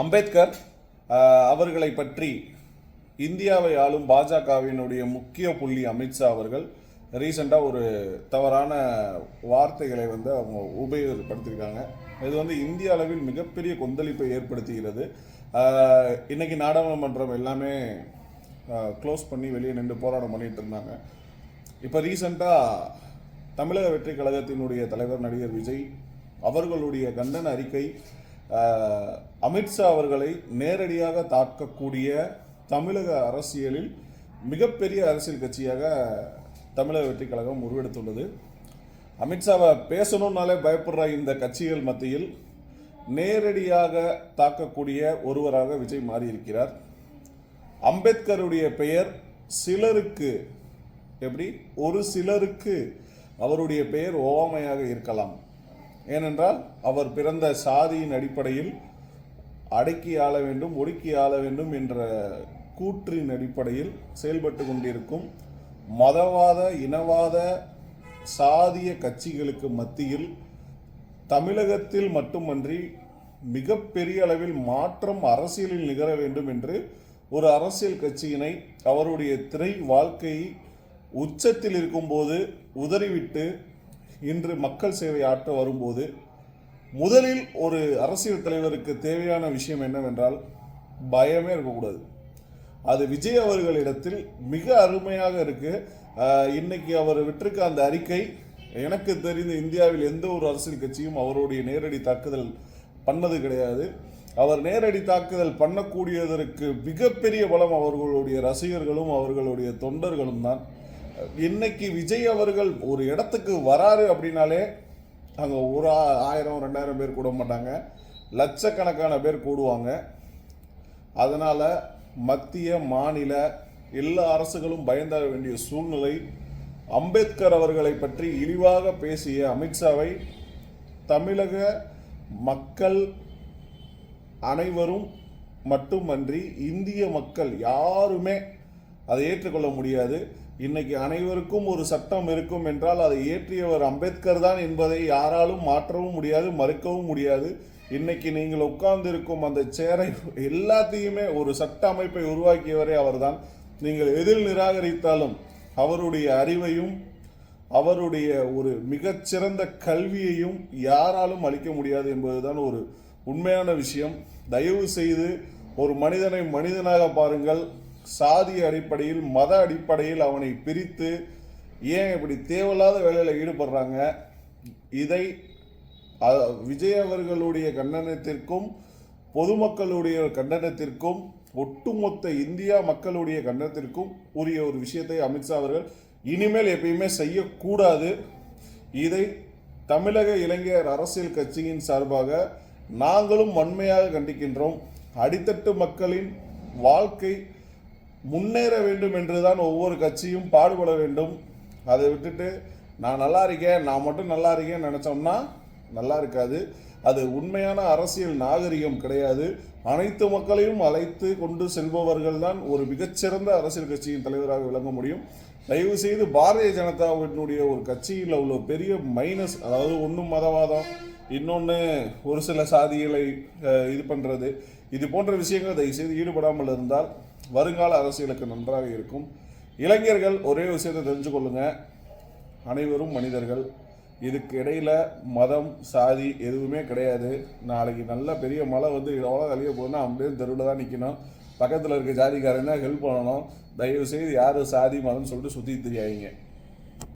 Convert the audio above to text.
அம்பேத்கர் அவர்களை பற்றி இந்தியாவை ஆளும் பாஜகவினுடைய முக்கிய புள்ளி அமித்ஷா அவர்கள் ரீசெண்டாக ஒரு தவறான வார்த்தைகளை வந்து அவங்க உபயோகப்படுத்தியிருக்காங்க. இது வந்து இந்திய அளவில் மிகப்பெரிய கொந்தளிப்பை ஏற்படுத்துகிறது. இன்றைக்கி இன்னைக்கு நாடாளுமன்றம் எல்லாமே க்ளோஸ் பண்ணி வெளியே நின்று போராட்டம் பண்ணிகிட்டு இருந்தாங்க. இப்போ ரீசெண்டாக தமிழக வெற்றி கழகத்தினுடைய தலைவர் நடிகர் விஜய் அவர்களுடைய கண்டன அறிக்கை அமித்ஷா அவர்களை நேரடியாக தாக்கக்கூடிய தமிழக அரசியலில் மிகப்பெரிய அரசியல் கட்சியாக தமிழக வெற்றி கழகம் உருவெடுத்துள்ளது. அமித்ஷாவை பேசணும்னாலே பயப்படுற இந்த கட்சிகள் மத்தியில் நேரடியாக தாக்கக்கூடிய ஒருவராக விஜய் மாறியிருக்கிறார். அம்பேத்கருடைய பெயர் சிலருக்கு எப்படி? ஒரு சிலருக்கு அவருடைய பெயர் ஓவாமையாக இருக்கலாம். ஏனென்றால் அவர் பிறந்த சாதியின் அடிப்படையில் அடக்கி ஆள வேண்டும் ஒடுக்கி ஆள வேண்டும் என்ற கூற்றின் அடிப்படையில் செயல்பட்டு கொண்டிருக்கும் மதவாத இனவாத சாதிய கட்சிகளுக்கு மத்தியில் தமிழகத்தில் மட்டுமன்றி மிகப்பெரிய அளவில் மாற்றம் அரசியலில் நிகழ வேண்டும் என்று ஒரு அரசியல் கட்சியினை அவருடைய திரை வாழ்க்கை உச்சத்தில் இருக்கும்போது உதறிவிட்டு இன்று மக்கள் சேவை ஆற்ற வரும்போது முதலில் ஒரு அரசியல் தலைவருக்கு தேவையான விஷயம் என்னவென்றால் பயமே இருக்கக்கூடாது. அது விஜய் அவர்களிடத்தில் மிக அருமையாக இருக்குது இன்னைக்கு அவர் விட்டிருக்க அந்த அறிக்கை எனக்கு தெரிந்த இந்தியாவில் எந்த ஒரு அரசியல் கட்சியும் அவருடைய நேரடி தாக்குதல் பண்ணது கிடையாது. அவர் நேரடி தாக்குதல் பண்ணக்கூடியதற்கு மிகப்பெரிய பலம் அவர்களுடைய ரசிகர்களும் அவர்களுடைய தொண்டர்களும் தான். இன்னைக்கு விஜய் அவர்கள் ஒரு இடத்துக்கு வராரு அப்படின்னாலே அங்கே ஒரு ஆயிரம் ரெண்டாயிரம் பேர் கூட மாட்டாங்க. லட்சக்கணக்கான பேர் கூடுவாங்க. அதனால் மத்திய மாநில எல்லா அரசுகளும் பயந்தாக வேண்டிய சூழ்நிலை. அம்பேத்கர் அவர்களை பற்றி இழிவாக பேசிய அமித்ஷாவை தமிழக மக்கள் அனைவரும் மட்டுமன்றி இந்திய மக்கள் யாருமே அதை ஏற்றுக்கொள்ள முடியாது. இன்னைக்கு அனைவருக்கும் ஒரு சட்டம் இருக்கும் என்றால் அதை இயற்றியவர் அம்பேத்கர் தான் என்பதை யாராலும் மாற்றவும் முடியாது மறுக்கவும் முடியாது. இன்னைக்கு நீங்கள் உட்கார்ந்திருக்கும் அந்த சேரை எல்லாத்தையுமே ஒரு சட்ட அமைப்பை உருவாக்கியவரே அவர்தான். நீங்கள் எதில் நிராகரித்தாலும் அவருடைய அறிவையும் அவருடைய ஒரு மிகச்சிறந்த கல்வியையும் யாராலும் அளிக்க முடியாது என்பதுதான் ஒரு உண்மையான விஷயம். தயவு செய்து ஒரு மனிதனை மனிதனாக பாருங்கள். சாதி அடிப்படையில் மத அடிப்படையில் அவனை பிரித்து ஏன் இப்படி தேவையில்லாத வேலையில் ஈடுபடுறாங்க? இதை விஜய் அவர்களுடைய கண்டனத்திற்கும் பொதுமக்களுடைய கண்டனத்திற்கும் ஒட்டுமொத்த இந்தியா மக்களுடைய கண்டனத்திற்கும் உரிய ஒரு விஷயத்தை அமித்ஷா அவர்கள் இனிமேல் எப்பயுமே செய்யக்கூடாது. இதை தமிழக இளைஞர் அரசியல் கட்சியின் சார்பாக நாங்களும் வன்மையாக கண்டிக்கின்றோம். அடித்தட்டு மக்களின் வாழ்க்கை முன்னேற வேண்டும் என்றுதான் ஒவ்வொரு கட்சியும் பாடுபட வேண்டும். அதை விட்டுட்டு நான் நல்லா இருக்கேன் நான் மட்டும் நல்லா இருக்கேன்னு நினச்சோம்னா நல்லா இருக்காது. அது உண்மையான அரசியல் நாகரிகம் கிடையாது. அனைத்து மக்களையும் அழைத்து கொண்டு செல்பவர்கள் தான் ஒரு மிகச்சிறந்த அரசியல் கட்சியின் தலைவராக விளங்க முடியும். தயவு செய்து பாரதிய ஜனதாவினுடைய ஒரு கட்சியில் உள்ள பெரிய மைனஸ் அதாவது ஒன்றும் மதவாதம் இன்னொன்று ஒரு சில சாதிகளை இது பண்ணுறது இது போன்ற விஷயங்கள் தயவு செய்து ஈடுபடாமல் இருந்தால் வருங்கால அரசியலுக்கு நன்றாக இருக்கும். இளைஞர்கள் ஒரே விஷயத்தை தெரிஞ்சு கொள்ளுங்க. அனைவரும் மனிதர்கள். இதுக்கு இடையில் மதம் சாதி எதுவுமே கிடையாது. நாளைக்கு நல்ல பெரிய மழை வந்து எவ்வளோ அழிய போகணும்னா அப்படியே தெருவில் தான் நிற்கணும் பக்கத்தில் இருக்க ஜாதிக்காரன் தான் ஹெல்ப் பண்ணணும். தயவுசெய்து யாரும் சாதி மதம்னு சொல்லிட்டு சுற்றி தெரியாதீங்க.